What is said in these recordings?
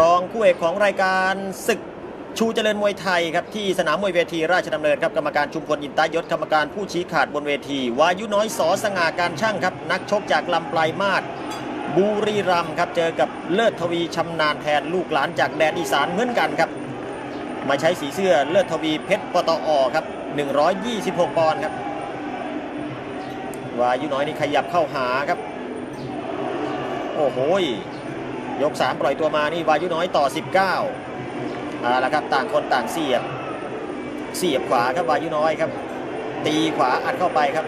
รองคู่เอกของรายการศึกชูเจริญมวยไทยครับที่สนามมวยเวทีราชดำเนินครับกรรมการชุมพลอินตายศกรรมการผู้ชี้ขาดบนเวที วายุน้อยสอสง่าการช่างครับนักชกจากลำปลายมาศบุรีรัมครับเจอกับเลิศทวีชำนาญแทนลูกหลานจากแดนอีสานเหมือนกันครับ มาใช้สีเสื้อเลิศทวีเพชรปตอครับ 126 ปอนด์ครับวายุน้อยนี่ขยับเข้าหาครับ โอ้โห ยก 3 ปล่อยตัวมานี่วายุน้อยต่อ 19เอาละครับต่างคนต่างเสียบ เสียบขวาครับวายุน้อยครับ ตีขวาอัดเข้าไปครับ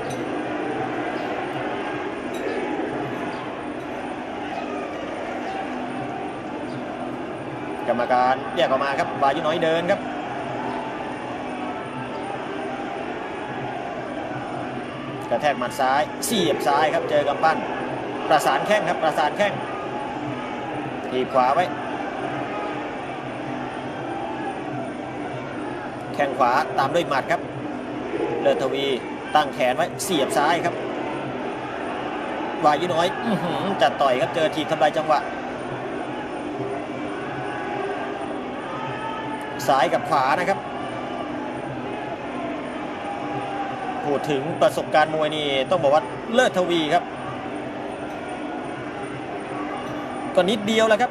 กรรมการแยกออกมาครับวายุน้อยเดินครับกระแทกหมัดซ้ายเสียบซ้ายครับเจอกำปั้น ประสานแข้งครับประสานแข้ง ทีบขวาไว้ แข้งขวาตามด้วยหมัดครับ เลิศทวีตั้งแขนไว้เสียบซ้ายครับวายุน้อยอื้อหือจัดต่อยครับเจอทีบทำลายจังหวะซ้ายกับขวานะครับพูดถึงประสบการณ์มวยนี่ต้องบอกว่าเลิศทวีครับ ก็นิดเดียวแหละครับ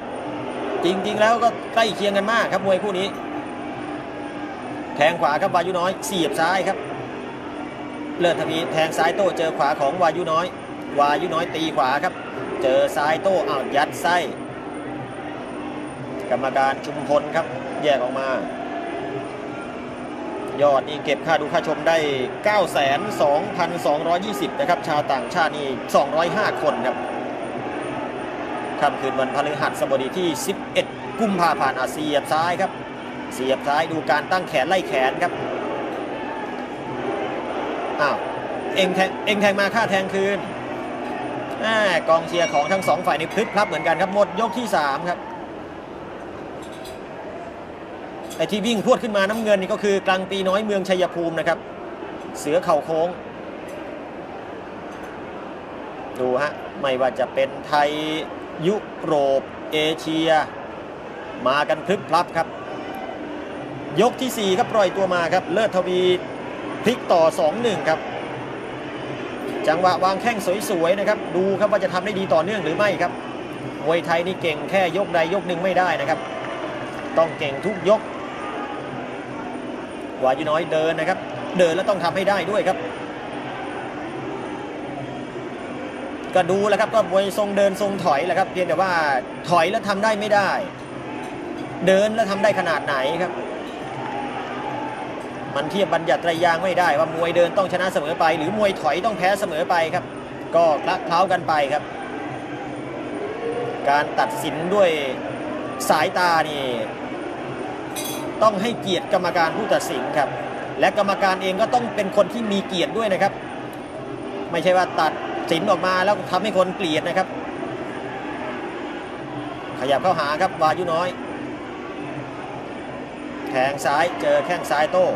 จริง ๆ แล้วก็ใกล้เคียงกันมากครับมวยคู่นี้ แทงขวาครับวายุน้อยเสียบซ้ายครับ เลิศทวีแทงซ้ายโต้เจอขวาของวายุน้อย วายุน้อยตีขวาครับ เจอซ้ายโต้อ้าวยัดไส้กรรมการชุมพลครับ แยกออกมา ยอดนี่เก็บค่าดูค่าชมได้ 92,220 นะครับ ชาวต่างชาตินี่ 205 คนครับ ค่ำคืนวันพฤหัสบดีที่ 11 กุมภาพันธ์อาเสียบซ้ายครับ เสียบซ้ายดูการตั้งแขนไล่แขนครับอ้าวเองแทงเองแทงมาค่าแทงคืนแกองเชียร์ของทั้งสองฝ่ายนี่พลิกพลับเหมือนกันครับหมดยกที่ 3 ครับไอ้ที่วิ่งพวดขึ้นมาน้ำเงินนี่ก็คือกลางปีน้อยเมืองชัยภูมินะครับ เสือเข่าโค้ง ดูฮะ ไม่ว่าจะเป็นไทย ยุโรป เอเชีย มากันพลึบพลับครับ ยกที่ 4 ครับปล่อยตัวมาครับ เลิศทวีพลิกต่อ 2-1 ครับ จังหวะวางแข้งสวยๆนะครับ ดูครับว่าจะทำได้ดีต่อเนื่องหรือไม่ครับมวยไทยนี่เก่งแค่ยกใดยกหนึ่งไม่ได้นะครับ ต้องเก่งทุกยกวายุน้อยเดินนะครับ เดินแล้วต้องทำให้ได้ด้วยครับ ก็ดูแล้วครับก็มวยทรงเดินทรงถอยแหละครับ เพียงแต่ว่าถอยแล้วทำได้ไม่ได้ เดินแล้วทำได้ขนาดไหนครับ มันเทียบบัญญัติไตรยางไม่ได้ว่ามวยเดินต้องชนะเสมอไป หรือมวยถอยต้องแพ้เสมอไปครับ ก็คละเคล้ากันไปครับ การตัดสินด้วยสายตานี่ต้องให้เกียรติกรรมการผู้ตัดสินครับ และกรรมการเองก็ต้องเป็นคนที่มีเกียรติด้วยนะครับ ไม่ใช่ว่าตัด สินออกมาแล้วทำให้คนเกลียดนะครับ ขยับเข้าหาครับวายุน้อยแทงซ้ายเจอแข้งซ้ายโต้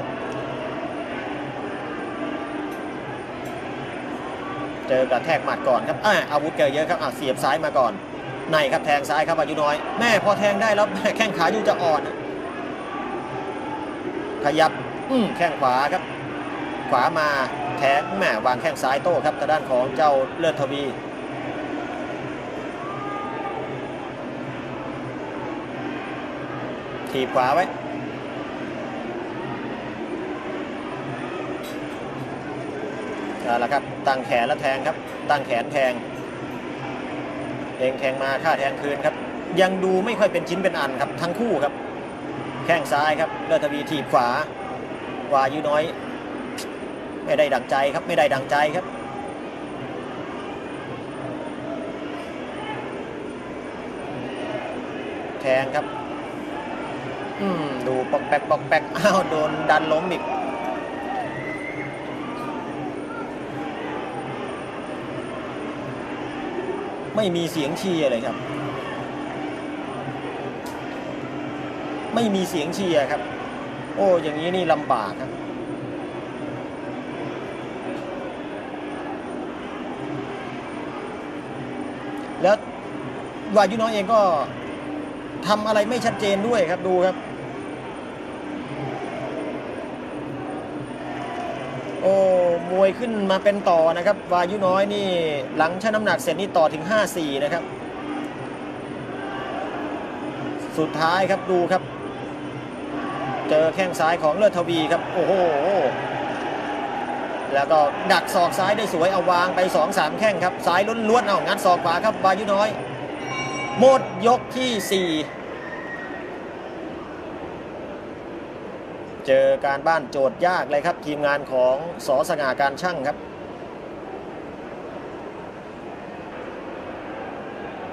เจอกระแทกหมัดก่อนครับอาอาวุธเกเยอะครับอะเสียบซ้ายมาก่อนในครับแทงซ้ายครับวายุน้อย แม่พอแทงได้แล้วแข้งขาอยู่จะอ่อน ขยับอืมแข้งขวาครับ ขวามา แทงแหมวางแข้งซ้ายโต้ครับทางด้านของเจ้าเลิศทวีทีบขวาไว้ เอาละครับ ตั้งแขนแล้วแทงครับ ตั้งแขนแทงเองแทงมาค่าแทงคืนครับ ยังดูไม่ค่อยเป็นชิ้นเป็นอันครับ ทั้งคู่ครับ แข้งซ้ายครับ เลิศทวีทีบขวาวายุน้อย ไม่ได้ดังใจครับไม่ได้ดังใจครับแทงครับ อืมดูปอกแปกปอกแปกอ้าวโดนดันล้มอีกไม่มีเสียงเชียร์เลยครับ ไม่มีเสียงเชียร์ครับ โอ้อย่างนี้นี่ลำบากครับ วายุน้อยเองก็ทำอะไรไม่ชัดเจนด้วยครับดูครับ โอ้มวยขึ้นมาเป็นต่อนะครับ วายุน้อยนี่หลังชั่งน้ำหนักเสร็จนี่ต่อถึง 5-4 นะครับ สุดท้ายครับดูครับ เจอแข้งซ้ายของเลิศทวีครับ โอ้โหแล้วก็ดักศอกซ้ายได้สวยเอาวางไป2-3แข้งครับซ้ายล้วนๆเอางัดศอกขวาครับวายุน้อย หมดยกที่ 4 เจอการบ้านโจทย์ยากเลยครับ ทีมงานของสอสง่าการช่างครับ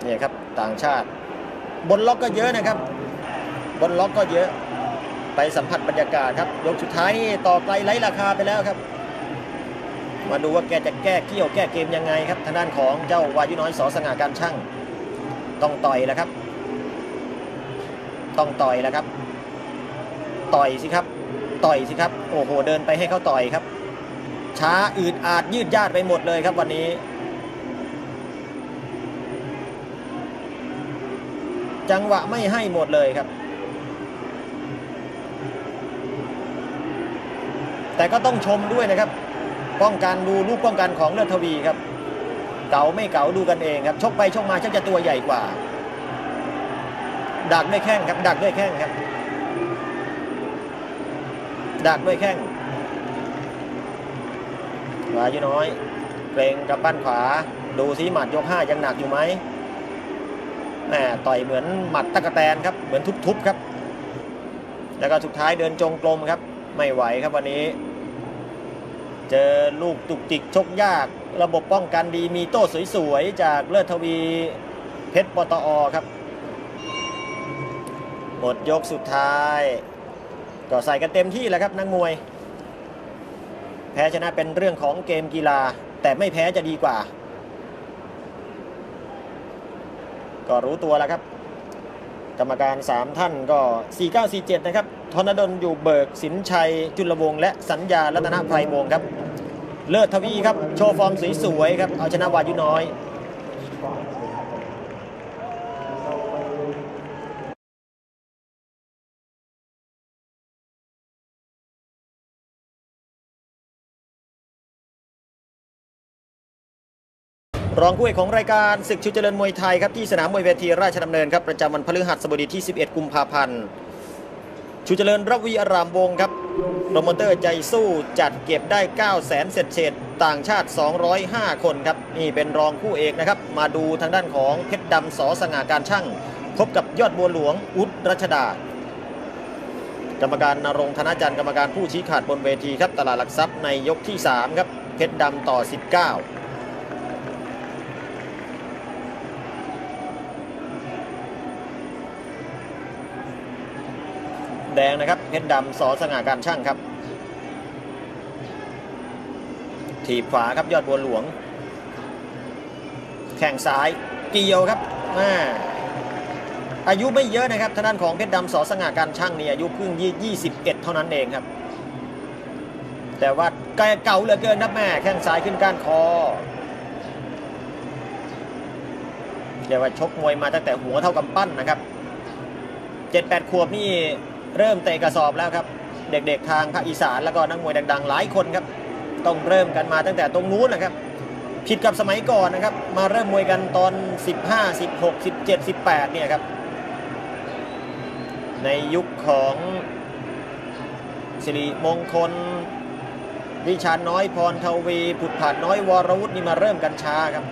เนี่ยครับต่างชาติ บนล็อกก็เยอะนะครับ บนล็อกก็เยอะไปสัมผัสบรรยากาศครับ ยกสุดท้ายนี่ต่อไกลไร้ราคาไปแล้วครับ มาดูว่าแกจะแก้เกี้ยวแก้เกมยังไงครับทางด้านของเจ้าวายุน้อยสอสง่าการช่าง ต้องต่อยแล้วครับ ต้องต่อยแล้วครับ ต่อยสิครับ ต่อยสิครับ โอ้โห เดินไปให้เขาต่อยครับ ช้าอืดอาดยืดยาดไปหมดเลยครับวันนี้จังหวะไม่ให้หมดเลยครับ แต่ก็ต้องชมด้วยนะครับ ป้องกันดูลูกป้องกันของเลือดทวีครับ เก๋าไม่เก๋าดูกันเองครับชกไปชกมาชักจะตัวใหญ่กว่า ดักด้วยแข้งครับ ดักด้วยแข้งครับ ดักด้วยแข้งวายุน้อยเกรงกับปั้นขวา ดูซิหมัดยกห้ายังหนักอยู่ไหมแหมต่อยเหมือนหมัดตะกะแตนครับเหมือนทุบๆครับ แล้วก็สุดท้ายเดินจงกรมครับ ไม่ไหวครับวันนี้ เจอลูกตุกติกชกยาก ระบบป้องกันดีมีโต้สวยๆ จากเลิศทวีเพชรปตอครับ หมดยกสุดท้าย ก็ใส่กันเต็มที่แล้วครับนักมวย แพ้ชนะเป็นเรื่องของเกมกีฬา แต่ไม่แพ้จะดีกว่า ก็รู้ตัวแล้วครับ กรรมการ 3 ท่านก็ 4947 นะครับธนดลอยู่เบิกสินชัยจุลวงศ์และสัญญารัตนไพรวงศ์ครับ เลิศทวีครับ โชว์ฟอร์มสวยๆครับ เอาชนะวายุน้อยรองคู่เอกของรายการศึกชูเจริญมวยไทยครับที่สนามมวยเวทีราชดำเนินครับประจำวันพฤหัสบดีที่ 11 กุมภาพันธ์ชูเจริญระวีอารามวงครับ โปรโมเตอร์ใจสู้จัดเก็บได้ 9 0 0 0 0 0เศษเศษต่างชาติ 205 คนครับ นี่เป็นรองคู่เอกนะครับ มาดูทางด้านของเพชรดำสอสง่าการช่าง พบกับยอดบัวหลวงอุดรัชดา กรรมการนรงธนจันทร์กรรมการผู้ชี้ขาดบนเวทีครับ ตลาดหลักทรัพย์ในยกที่ 3 ครับ เพชรดำต่อ 19 แดงนะครับเพชรดำสอสง่าการช่างครับ ถีบขวาครับยอดบัวหลวง แข่งซ้ายเกี่ยวครับอ่าอายุไม่เยอะนะครับทางด้านของเพชรดำสอสง่าการช่างนี่อายุเพิ่งยี่21 เท่านั้นเองครับ แต่ว่าแกเก่าเหลือเกินครับแม่แข้งซ้ายขึ้นก้านคอเรียกว่าชกมวยมาตั้งแต่หัวเท่ากำปั้นนะครับ 7-8 ขวบนี่ เริ่มเตะกระสอบแล้วครับ เด็กๆทางภาคอีสานแล้วก็นักมวยดังๆ หลายคนครับ ต้องเริ่มกันมาตั้งแต่ตรงนู้นนะครับ ผิดกับสมัยก่อนนะครับ มาเริ่มมวยกันตอน 15 16 17 18เนี่ยครับ ในยุคของสิริมงคล วิชาน้อยพรทวีผุดผาดน้อยวรวุฒินี่มาเริ่มกันช้าครับ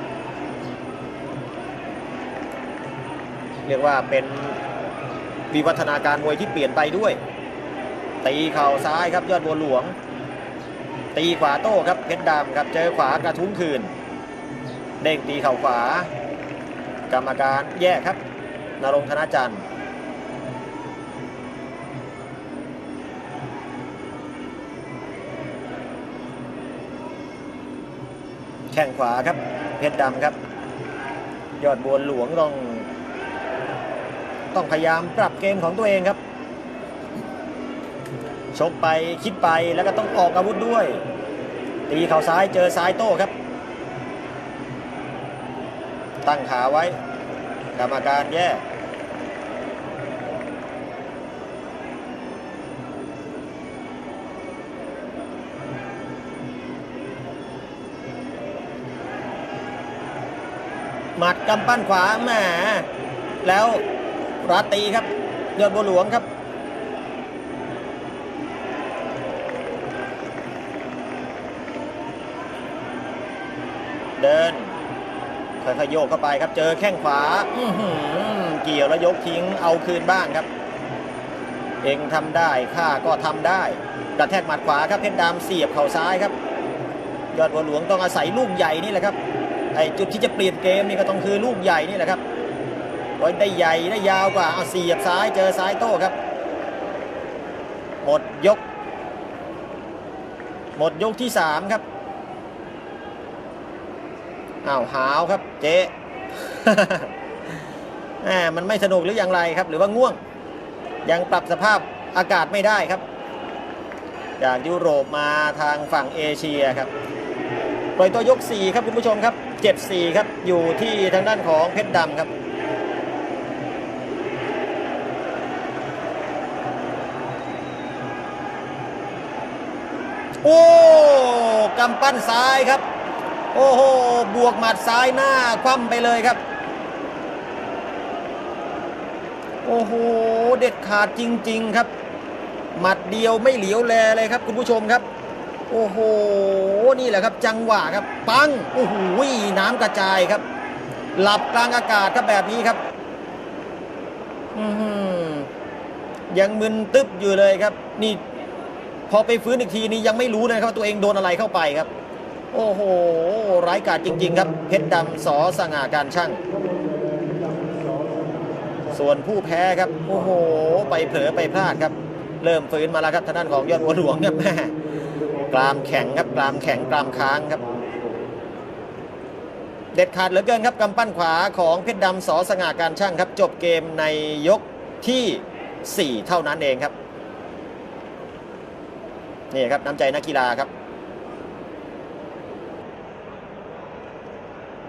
เรียกว่าเป็น วิวัฒนาการมวยที่เปลี่ยนไปด้วย ตีเข่าซ้ายครับยอดบัวหลวง ตีขวาโต้ครับเพชรดำครับเจอขวากระทุ้งคืน เด้งตีเข่าขวา กรรมการแยกครับนรงธนจันทร์แข้งขวาครับเพชรดำครับ ยอดบัวหลวงต้อง ต้องพยายามปรับเกมของตัวเองครับ ชกไปคิดไปแล้วก็ต้องออกอาวุธด้วย ตีเข่าซ้ายเจอซ้ายโต้ครับ ตั้งขาไว้ กรรมการแย่หมัดกำปั้นขวาแหมแล้ว ราตีครับยอดบัวหลวงครับเดินค่อยๆโยกเข้าไปครับเจอแข้งขวาเกี่ยวแล้วยกทิ้งเอาคืนบ้างครับ เองทำได้ข้าก็ทำได้ กระแทกหมัดขวาครับเพชรดำเสียบเข่าซ้ายครับ ยอดบัวหลวงต้องอาศัยลูกใหญ่นี่แหละครับไอจุดที่จะเปลี่ยนเกมนี่ก็ต้องคือลูกใหญ่นี่แหละครับ โอ้ยได้ใหญ่ได้ยาวกว่าเอาเสียบซ้ายเจอซ้ายโต้ครับ หมดยก หมดยกที่สามครับอ้าวหาวครับเจ๊แหมมันไม่สนุกหรืออย่างไรครับ หรือว่าง่วง ยังปรับสภาพอากาศไม่ได้ครับ จากยุโรปมาทางฝั่งเอเชียครับปล่อยตัวยก 4 ครับคุณผู้ชมครับ 7-4 ครับ อยู่ที่ทางด้านของเพชรดำครับ โอ้กำปั้นซ้ายครับ โอ้โหบวกหมัดซ้ายหน้าคว่ำไปเลยครับ โอ้โหเด็ดขาดจริง ๆครับ หมัดเดียวไม่เหลียวแลเลยครับ คุณผู้ชมครับ โอ้โหนี่แหละครับจังหวะครับ ปังโอ้โหน้ำกระจายครับ หลับกลางอากาศครับแบบนี้ครับอือหือยังมึนตึ๊บอยู่เลยครับ นี่ พอไปฟื้นอีกทีนี้ยังไม่รู้เลยครับตัวเองโดนอะไรเข้าไปครับ โอ้โห ร้ายกาจจริง ๆ ครับ เพชรดำสอสง่าการช่าง ส่วนผู้แพ้ครับ โอ้โห ไปเผลอไปพลาดครับ เริ่มฟื้นมาแล้วครับทางด้านของยอดหัวหลวงครับแม่กรามแข็งครับกรามแข็งกรามค้างครับ เด็ดขาดเหลือเกินครับกำปั้นขวาของเพชรดำสอสง่าการช่างครับ จบเกมในยกที่ 4 เท่านั้นเองครับ นี่ครับน้ำใจนักกีฬาครับ